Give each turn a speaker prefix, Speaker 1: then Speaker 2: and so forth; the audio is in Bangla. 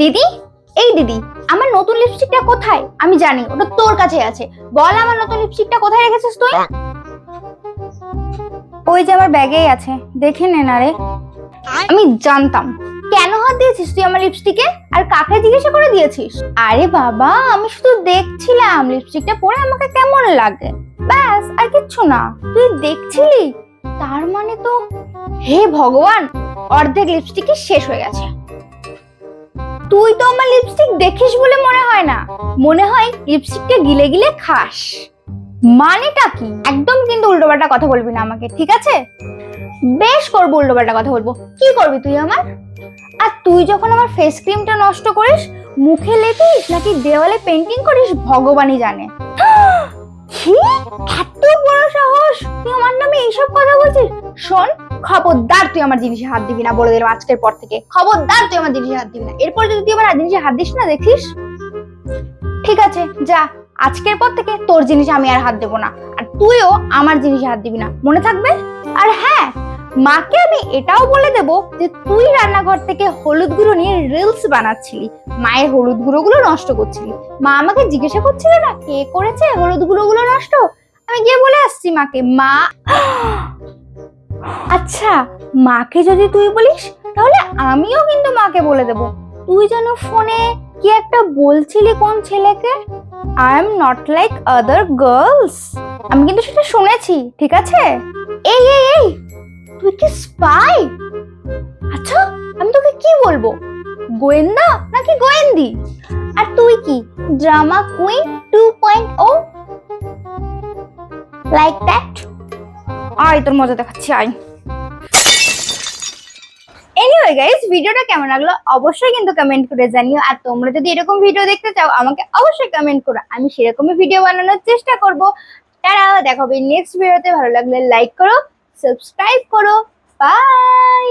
Speaker 1: দিদি? এই দিদি, আমার নতুন লিপস্টিকটা কোথায়? আমি জানি, ওটা তোর কাছে আছে। বল আমার নতুন লিপস্টিকটা কোথায় রেখেছিস তুই? ওই যে আমার ব্যাগেই আছে, দেখে নে না রে। আমি জানতাম। কেন হাত দিয়েছিস তুই আমার লিপস্টিকে আর কাকে জিজ্ঞাসা করে দিয়েছিস? আরে বাবা, আমি শুধু দেখছিলাম লিপস্টিকটা পরে আমাকে কেমন লাগে। ব্যাস, আর কিচ্ছু না। তুই দেখছিলি? তার মানে তো হে ভগবান, অর্ধেক লিপস্টিকই শেষ হয়ে গেছে। তুই তো আমার লিপস্টিক দেখিস বলে মনে হয় না। মনে হয় লিপস্টিকটা গিলে গিলে খাস। মানেটা কি? একদম কিন্তু উল্টোপাল্টা কথা বলবি না আমাকে, ঠিক আছে? বেশ করব উল্টোপাল্টা কথা বলব। কি করবি তুই আমার? আর তুই যখন আমার ফেস ক্রিমটা নষ্ট করিস, মুখে লেপিস নাকি দেওয়ালে পেন্টিং করিস, ভগবানই জানে। কি এত বড় সাহস! তুই আমার নামে এইসব কথা বলছিস? শোন খবরদার তুই আমার জিনিসে হাত দিবি না বলে দিলাম আজকের পর থেকে। খবরদার তুই আমার জিনিসে হাত দিবি না। এরপর যদি তুই আমার জিনিসে হাত দিস না, দেখিস? ঠিক আছে, যা। আজকের পর থেকে তোর জিনিসে আমি আর হাত দেবো না। আর তুইও আমার জিনিসে হাত দিবি না। মনে থাকবে? আর হ্যাঁ মাকে আমি এটাও বলে দেব যে তুই রান্নাঘর থেকে হলুদ গুঁড়ো নিয়ে রিলস বানাচ্ছিলি। মায়ের হলুদ গুঁড়ো গুলো নষ্ট করছিলি। মা আমাকে জিজ্ঞাসা করছিল না, কে করেছে হলুদ গুঁড়ো গুলো নষ্ট? আমি গিয়ে বলে আসছি মাকে। মা আচ্ছা মাকে যদি তুই বলিস, তাহলে আমিও কিন্তু মাকে বলে দেব। তুই যেন ফোনে কি একটা বলছিলি কোন ছেলেকে? I am not like other girls আমি কিন্তু সেটা শুনেছি, ঠিক আছে? এই এই এই, তুই কি স্পাই আচ্ছা আমি তোকে কি বলব? গোয়েন্দা নাকি গোয়েন্দি? আর তুই কি drama queen two point o like that আয়, তোর মজা দেখাচ্ছি, আয়। এনিওয়ে গাইস ভিডিওটা কেমন লাগল? অবশ্যই কিন্তু কমেন্ট করে জানিও। আর তোমরা যদি এরকম ভিডিও দেখতে চাও, আমাকে অবশ্যই কমেন্ট করো। আমি সেরকমই ভিডিও বানানোর চেষ্টা করব। তারা দেখাবে নেক্সট ভিডিওতে ভালো লাগলে লাইক করো সাবস্ক্রাইব করো। বাই